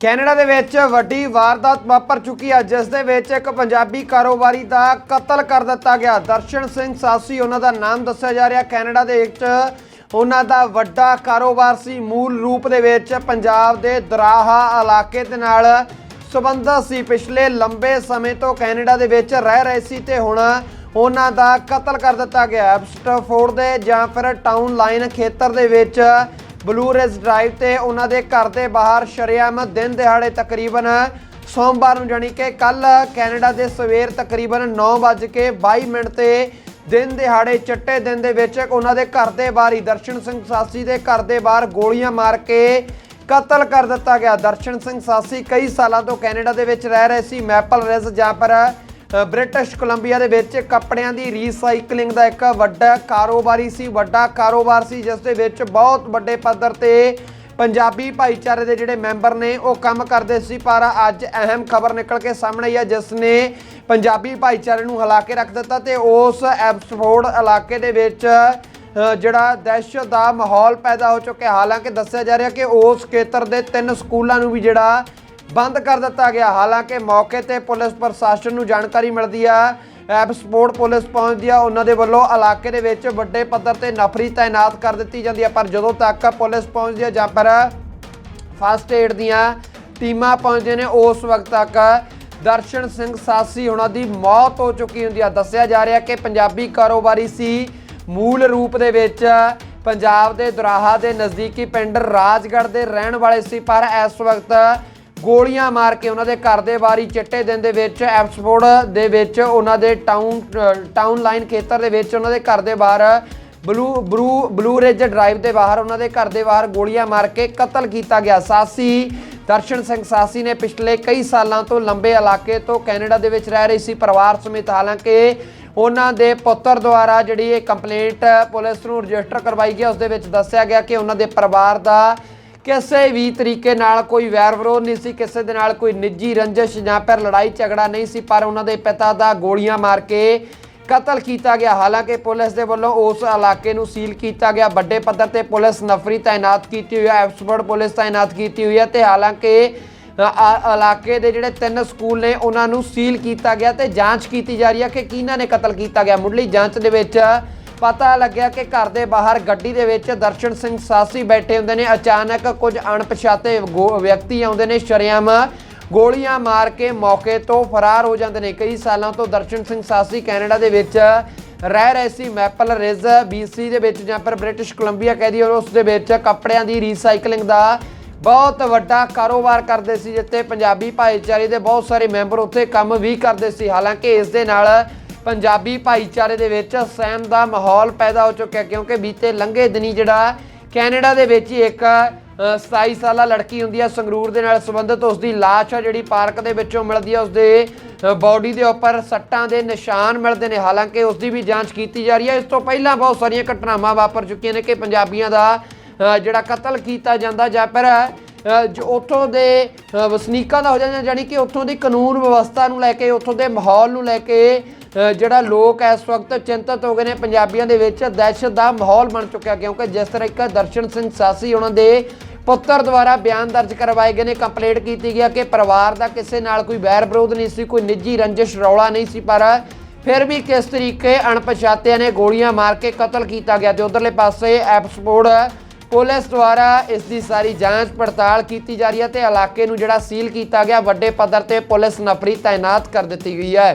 Canada ਦੇ ਵਿੱਚ ਵੱਡੀ ਵਾਰਦਾਤ ਵਾਪਰ ਚੁੱਕੀ ਹੈ, ਜਿਸ ਦੇ ਵਿੱਚ ਇੱਕ ਪੰਜਾਬੀ ਕਾਰੋਬਾਰੀ ਦਾ ਕਤਲ ਕਰ ਦਿੱਤਾ ਗਿਆ। ਦਰਸ਼ਨ ਸਿੰਘ ਸਾਸੀ, ਉਹਨਾਂ ਦਾ ਨਾਮ ਦੱਸਿਆ ਜਾ ਰਿਹਾ। ਕੈਨੇਡਾ ਦੇ ਵਿੱਚ ਉਹਨਾਂ ਦਾ ਵੱਡਾ ਕਾਰੋਬਾਰ ਸੀ। ਮੂਲ ਰੂਪ ਦੇ ਵਿੱਚ ਪੰਜਾਬ ਦੇ ਦਰਾਹਾ ਇਲਾਕੇ ਦੇ ਨਾਲ ਸਬੰਧਤ ਸੀ। ਪਿਛਲੇ ਲੰਬੇ ਸਮੇਂ ਤੋਂ ਕੈਨੇਡਾ ਦੇ ਵਿੱਚ ਰਹਿ ਰਹੇ ਸੀ ਤੇ ਹੁਣ ਉਹਨਾਂ ਦਾ ਕਤਲ ਕਰ ਦਿੱਤਾ ਗਿਆ। ਐਬਸਟਫੋਰਡ ਦੇ ਜਾਂ ਫਿਰ ਟਾਊਨ ਲਾਈਨ ਖੇਤਰ ਦੇ ਵਿੱਚ ਬਲੂ ਰਿਜ ਡਰਾਈਵ ਤੇ ਉਹਨਾਂ ਦੇ ਘਰ ਦੇ ਬਾਹਰ ਸ਼ਰੇਆਮ ਦਿਨ ਦਿਹਾੜੇ ਤਕਰੀਬਨ ਸੋਮਵਾਰ ਨੂੰ ਜਾਣੀ ਕਿ ਕੱਲ ਕੈਨੇਡਾ ਦੇ ਸਵੇਰ ਤਕਰੀਬਨ 9:22 ਮਿੰਟ ਤੇ ਦਿਨ ਦਿਹਾੜੇ ਚਿੱਟੇ ਦਿਨ ਦੇ ਵਿੱਚ ਉਹਨਾਂ ਦੇ ਘਰ ਦੇ ਬਾਹਰ ਹੀ ਦਰਸ਼ਨ ਸਿੰਘ ਸਾਸੀ ਦੇ ਘਰ ਦੇ ਬਾਹਰ ਗੋਲੀਆਂ ਮਾਰ ਕੇ ਕਤਲ ਕਰ ਦਿੱਤਾ ਗਿਆ। ਦਰਸ਼ਨ ਸਿੰਘ ਸਾਸੀ ਕਈ ਸਾਲਾਂ ਤੋਂ ਕੈਨੇਡਾ ਦੇ ਵਿੱਚ ਰਹਿ ਰਹੇ ਸੀ। ਮੈਪਲ ਰਿਜ ਜਾਂ ਪਰ ਬ੍ਰਿਟਿਸ਼ ਕੋਲੰਬੀਆ ਦੇ ਵਿੱਚ ਕੱਪੜਿਆਂ ਦੀ ਰੀਸਾਈਕਲਿੰਗ ਦਾ ਇੱਕ ਵੱਡਾ ਕਾਰੋਬਾਰੀ ਸੀ, ਵੱਡਾ ਕਾਰੋਬਾਰ ਸੀ, ਜਿਸ ਦੇ ਵਿੱਚ ਬਹੁਤ ਵੱਡੇ ਪੱਧਰ ਤੇ ਪੰਜਾਬੀ ਭਾਈਚਾਰੇ ਦੇ ਜਿਹੜੇ ਮੈਂਬਰ ਨੇ, ਉਹ ਕੰਮ ਕਰਦੇ ਸੀ, ਪਰ ਅੱਜ ਅਹਿਮ ਖਬਰ ਨਿਕਲ ਕੇ ਸਾਹਮਣੇ ਆਈ ਹੈ, ਜਿਸ ਨੇ ਪੰਜਾਬੀ ਭਾਈਚਾਰੇ ਨੂੰ ਹਿਲਾ ਕੇ ਰੱਖ ਦਿੱਤਾ ਤੇ ਉਸ ਐਬਸਫੋਰਡ ਇਲਾਕੇ ਦੇ ਵਿੱਚ ਜਿਹੜਾ ਦਹਿਸ਼ਤ ਦਾ ਮਾਹੌਲ ਪੈਦਾ ਹੋ ਚੁੱਕਿਆ। ਹਾਲਾਂਕਿ ਦੱਸਿਆ ਜਾ ਰਿਹਾ ਕਿ ਉਸ ਖੇਤਰ ਦੇ ਤਿੰਨ ਸਕੂਲਾਂ ਨੂੰ ਵੀ ਜਿਹੜਾ ਬੰਦ ਕਰ ਦਿੱਤਾ ਗਿਆ। ਹਾਲਾਂਕਿ ਮੌਕੇ ਤੇ ਪੁਲਿਸ ਪ੍ਰਸ਼ਾਸਨ ਨੂੰ ਜਾਣਕਾਰੀ ਮਿਲਦੀ ਆ। ਐਬਸਪੋਰਟ ਪੁਲਿਸ ਪਹੁੰਚਦੀ ਆ। ਉਹਨਾਂ ਦੇ ਵੱਲੋਂ ਇਲਾਕੇ ਦੇ ਵਿੱਚ ਵੱਡੇ ਪੱਧਰ ਤੇ ਨਫਰੀ ਤਾਇਨਾਤ ਕਰ ਦਿੱਤੀ ਜਾਂਦੀ ਆ। ਪਰ ਜਦੋਂ ਤੱਕ ਪੁਲਿਸ ਪਹੁੰਚਦੀ ਆ ਜਾਂ ਪਰ ਫਸਟ ਏਡ ਦੀਆਂ ਟੀਮਾਂ ਪਹੁੰਚਦੇ ਨੇ, ਉਸ ਵਕਤ ਤੱਕ ਦਰਸ਼ਨ ਸਿੰਘ ਸਾਸੀ ਉਹਨਾਂ ਦੀ ਮੌਤ ਹੋ ਚੁੱਕੀ ਹੁੰਦੀ ਆ। ਦੱਸਿਆ ਜਾ ਰਿਹਾ ਕਿ ਪੰਜਾਬੀ ਕਾਰੋਬਾਰੀ ਸੀ। ਮੂਲ ਰੂਪ ਦੇ ਵਿੱਚ ਪੰਜਾਬ ਦੇ ਦੁਰਾਹਾ ਦੇ ਨਜ਼ਦੀਕੀ ਪਿੰਡ ਰਾਜਗੜ੍ਹ ਦੇ ਰਹਿਣ ਵਾਲੇ ਸੀ। ਪਰ ਇਸ ਵਕਤ ਗੋਲੀਆਂ ਮਾਰ ਕੇ ਉਹਨਾਂ ਦੇ ਘਰ ਦੇ ਬਾਰੀ ਚਿੱਟੇ ਦਿਨ ਦੇ ਵਿੱਚ, ਐਪਸਫੋਰਡ ਦੇ ਵਿੱਚ ਉਹਨਾਂ ਦੇ ਟਾਊਨ ਟਾਊਨ ਲਾਈਨ ਖੇਤਰ ਦੇ ਵਿੱਚ ਉਹਨਾਂ ਦੇ ਘਰ ਦੇ ਬਾਹਰ, blue blue blue ridge drive ਦੇ ਬਾਹਰ ਉਹਨਾਂ ਦੇ ਘਰ ਦੇ ਬਾਹਰ ਗੋਲੀਆਂ ਮਾਰ ਕੇ ਕਤਲ ਕੀਤਾ ਗਿਆ। ਸਾਸੀ ਦਰਸ਼ਨ ਸਿੰਘ ਸਾਸੀ ਨੇ ਪਿਛਲੇ ਕਈ ਸਾਲਾਂ ਤੋਂ ਲੰਬੇ ਇਲਾਕੇ ਤੋਂ ਕੈਨੇਡਾ ਦੇ ਵਿੱਚ ਰਹਿ ਰਹੀ ਸੀ। ਪਰਿਵਾਰ ਸਮੇਤ ਹਾਲਾਂਕਿ ਉਹਨਾਂ ਦੇ ਪੁੱਤਰ ਦੁਆਰਾ ਜਿਹੜੀ ਇਹ ਕੰਪਲੇਂਟ ਪੁਲਿਸ ਨੂੰ ਰਜਿਸਟਰ ਕਰਵਾਈ ਗਈ ਉਸ ਦੇ ਵਿੱਚ ਦੱਸਿਆ ਗਿਆ ਕਿ ਉਹਨਾਂ ਦੇ ਪਰਿਵਾਰ ਦਾ ਕਿਸੇ ਵੀ ਤਰੀਕੇ ਨਾਲ ਕੋਈ ਵੈਰ ਵਿਰੋਧ ਨਹੀਂ ਸੀ, ਕਿਸੇ ਦੇ ਨਾਲ ਕੋਈ ਨਿੱਜੀ ਰੰਜਿਸ਼ ਜਾਂ ਫਿਰ ਲੜਾਈ ਝਗੜਾ ਨਹੀਂ ਸੀ, ਪਰ ਉਹਨਾਂ ਦੇ ਪਿਤਾ ਦਾ ਗੋਲੀਆਂ ਮਾਰ ਕੇ ਕਤਲ ਕੀਤਾ ਗਿਆ। ਹਾਲਾਂਕਿ ਪੁਲਿਸ ਦੇ ਵੱਲੋਂ ਉਸ ਇਲਾਕੇ ਨੂੰ ਸੀਲ ਕੀਤਾ ਗਿਆ। ਵੱਡੇ ਪੱਧਰ ਤੇ ਪੁਲਿਸ ਨਫਰੀ ਤਾਇਨਾਤ ਕੀਤੀ ਹੋਈ ਹੈ ਐਬਸਫੋਰਡ ਪੁਲਿਸ ਤਾਇਨਾਤ ਕੀਤੀ ਹੋਈ ਹੈ ਤੇ ਹਾਲਾਂਕਿ ਇਲਾਕੇ ਦੇ ਜਿਹੜੇ ਤਿੰਨ ਸਕੂਲ ਨੇ, ਉਹਨਾਂ ਨੂੰ ਸੀਲ ਕੀਤਾ ਗਿਆ ਤੇ ਜਾਂਚ ਕੀਤੀ ਜਾ ਰਹੀ ਹੈ ਕਿ ਕਿਹਨਾਂ ਨੇ ਕਤਲ ਕੀਤਾ ਗਿਆ। ਮੁੱਢਲੀ ਜਾਂਚ ਦੇ ਵਿੱਚ ਪਤਾ ਲੱਗਿਆ ਕਿ ਘਰ ਦੇ ਬਾਹਰ ਗੱਡੀ ਦੇ ਵਿੱਚ ਦਰਸ਼ਨ ਸਿੰਘ ਸਾਸੀ ਬੈਠੇ ਹੁੰਦੇ ਨੇ। ਅਚਾਨਕ ਕੁਝ ਅਣਪਛਾਤੇ ਗੋ- ਵਿਅਕਤੀ ਆਉਂਦੇ ਨੇ, ਸ਼ਰੇਆਮ ਗੋਲੀਆਂ ਮਾਰ ਕੇ ਮੌਕੇ ਤੋਂ ਫਰਾਰ ਹੋ ਜਾਂਦੇ ਨੇ। ਕਈ ਸਾਲਾਂ ਤੋਂ ਦਰਸ਼ਨ ਸਿੰਘ ਸਾਸੀ ਕੈਨੇਡਾ ਦੇ ਵਿੱਚ ਰਹਿ ਰਹੇ ਸੀ। ਮੈਪਲ ਰਿਜ BC ਦੇ ਵਿੱਚ ਜਾਂ ਫਿਰ ਬ੍ਰਿਟਿਸ਼ ਕੋਲੰਬੀਆ ਕਹਿ ਦਈਏ, ਉਸ ਦੇ ਵਿੱਚ ਕੱਪੜਿਆਂ ਦੀ ਰੀਸਾਈਕਲਿੰਗ ਦਾ ਬਹੁਤ ਵੱਡਾ ਕਾਰੋਬਾਰ ਕਰਦੇ ਸੀ, ਜਿੱਥੇ ਪੰਜਾਬੀ ਭਾਈਚਾਰੇ ਦੇ ਬਹੁਤ ਸਾਰੇ ਮੈਂਬਰ ਉੱਥੇ ਕੰਮ ਵੀ ਕਰਦੇ ਸੀ। ਹਾਲਾਂਕਿ ਇਸ ਦੇ ਨਾਲ ਪੰਜਾਬੀ ਭਾਈਚਾਰੇ ਦੇ ਵਿੱਚ ਸਹਿਮ ਦਾ ਮਾਹੌਲ ਪੈਦਾ ਹੋ ਚੁੱਕਿਆ ਕਿਉਂਕਿ ਬੀਤੇ ਲੰਘੇ ਦਿਨੀ ਜਿਹੜਾ ਕੈਨੇਡਾ ਦੇ ਵਿੱਚ ਹੀ ਇੱਕ ਅ, 27 ਸਾਲਾ ਲੜਕੀ ਹੁੰਦੀ ਹੈ ਸੰਗਰੂਰ ਦੇ ਨਾਲ ਸੰਬੰਧਿਤ ਉਸ ਦੀ ਲਾਸ਼ ਆ ਜਿਹੜੀ ਪਾਰਕ ਦੇ ਵਿੱਚੋਂ ਮਿਲਦੀ ਹੈ ਉਸ ਦੇ ਬਾਡੀ ਦੇ ਉੱਪਰ ਸੱਟਾਂ ਦੇ ਨਿਸ਼ਾਨ ਮਿਲਦੇ ਨੇ। ਹਾਲਾਂਕਿ ਉਸ ਦੀ ਵੀ ਜਾਂਚ ਕੀਤੀ ਜਾ ਰਹੀ ਹੈ ਇਸ ਤੋਂ ਪਹਿਲਾਂ ਬਹੁਤ ਸਾਰੀਆਂ ਘਟਨਾਵਾਂ ਵਾਪਰ ਚੁੱਕੀਆਂ ਨੇ ਕਿ ਪੰਜਾਬੀਆਂ ਦਾ ਜਿਹੜਾ ਕਤਲ ਕੀਤਾ ਜਾਂਦਾ ਜਾਂ ਫਿਰ ਜੋ ਉੱਥੋਂ ਦੇ ਵਸਨੀਕਾਂ ਦਾ ਹੋ ਜਾਂਦਾ ਜਾਨੀ ਕਿ ਉੱਥੋਂ ਦੀ ਕਾਨੂੰਨ ਵਿਵਸਥਾ ਨੂੰ ਲੈ ਕੇ, ਉੱਥੋਂ ਦੇ ਮਾਹੌਲ ਨੂੰ ਲੈ ਕੇ ਜਿਹੜਾ ਲੋਕ ਇਸ ਵਕਤ ਚਿੰਤਤ ਹੋ ਗਏ ਨੇ, ਪੰਜਾਬੀਆਂ ਦੇ ਵਿੱਚ ਦਹਿਸ਼ਤ ਦਾ ਮਾਹੌਲ ਬਣ ਚੁੱਕਿਆ, ਕਿਉਂਕਿ ਜਿਸ ਤਰ੍ਹਾਂ ਇੱਕ ਦਰਸ਼ਨ ਸਿੰਘ ਸਾਸੀ ਉਹਨਾਂ ਦੇ ਪੁੱਤਰ ਦੁਆਰਾ ਬਿਆਨ ਦਰਜ ਕਰਵਾਏ ਗਏ ਨੇ, ਕੰਪਲੇਂਟ ਕੀਤੀ ਗਿਆ ਕਿ ਪਰਿਵਾਰ ਦਾ ਕਿਸੇ ਨਾਲ ਕੋਈ ਵੈਰ ਵਿਰੋਧ ਨਹੀਂ ਸੀ, ਕੋਈ ਨਿੱਜੀ ਰੰਜਿਸ਼, ਰੌਲਾ ਨਹੀਂ ਸੀ, ਪਰ ਫਿਰ ਵੀ ਕਿਸ ਤਰੀਕੇ ਅਣਪਛਾਤਿਆਂ ਨੇ, ਗੋਲੀਆਂ ਮਾਰ ਕੇ ਕਤਲ ਕੀਤਾ ਗਿਆ ਤੇ ਉਧਰਲੇ ਪਾਸੇ ਐਪਸਪੋਰਟ ਪੁਲਿਸ ਦੁਆਰਾ ਇਸ ਦੀ ਸਾਰੀ ਜਾਂਚ ਪੜਤਾਲ ਕੀਤੀ ਜਾ ਰਹੀ ਹੈ ਤੇ ਇਲਾਕੇ ਨੂੰ ਜਿਹੜਾ ਸੀਲ ਕੀਤਾ ਗਿਆ, ਵੱਡੇ ਪੱਧਰ ਤੇ ਪੁਲਿਸ ਨਫਰੀ ਤਾਇਨਾਤ ਕਰ ਦਿੱਤੀ ਗਈ ਹੈ।